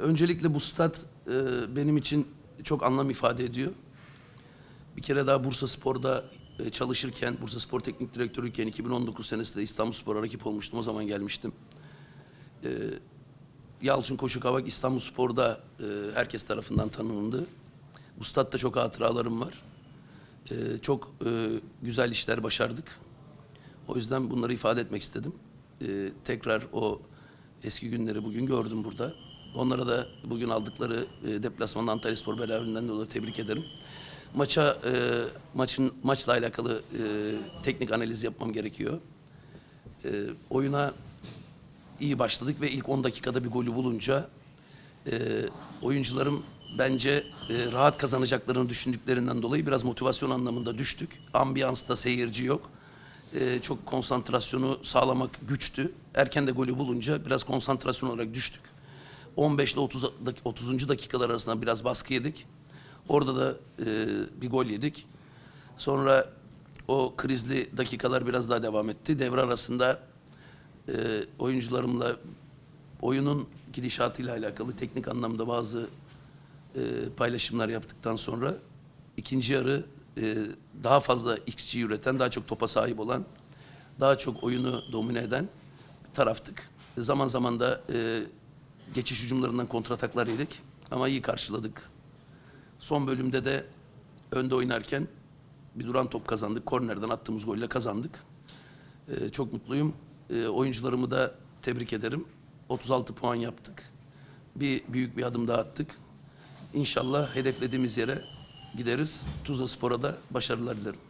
Öncelikle bu stat e, benim için çok anlam ifade ediyor. Bir kere daha Bursa Spor'da e, çalışırken, Bursa Spor Teknik Direktörüyken 2019 senesinde İstanbul Spor'a rakip olmuştum. O zaman gelmiştim. E, Yalçın Koşu Kavak İstanbul Spor'da e, herkes tarafından tanındı. Bu statta çok hatıralarım var. E, çok e, güzel işler başardık. O yüzden bunları ifade etmek istedim. E, tekrar o eski günleri bugün gördüm burada. Onlara da bugün aldıkları e, deplasmanın Antalya Spor beraberinden dolayı tebrik ederim. Maça e, maçın maçla alakalı e, teknik analiz yapmam gerekiyor. E, oyuna iyi başladık ve ilk 10 dakikada bir golü bulunca e, oyuncularım bence e, rahat kazanacaklarını düşündüklerinden dolayı biraz motivasyon anlamında düştük. Ambiyansta seyirci yok. E, çok konsantrasyonu sağlamak güçtü. Erken de golü bulunca biraz konsantrasyon olarak düştük. 15 ile 30, dak- 30. dakikalar arasında biraz baskı yedik. Orada da e, bir gol yedik. Sonra o krizli dakikalar biraz daha devam etti. Devre arasında e, oyuncularımla oyunun gidişatıyla alakalı teknik anlamda bazı e, paylaşımlar yaptıktan sonra ikinci yarı e, daha fazla XG üreten, daha çok topa sahip olan, daha çok oyunu domine eden taraftık. Zaman zaman da e, geçiş hücumlarından kontrataklar yedik ama iyi karşıladık. Son bölümde de önde oynarken bir duran top kazandık. Kornerden attığımız golle kazandık. Ee, çok mutluyum. Ee, oyuncularımı da tebrik ederim. 36 puan yaptık. Bir büyük bir adım daha attık. İnşallah hedeflediğimiz yere gideriz. Tuzla Spor'a da başarılar dilerim.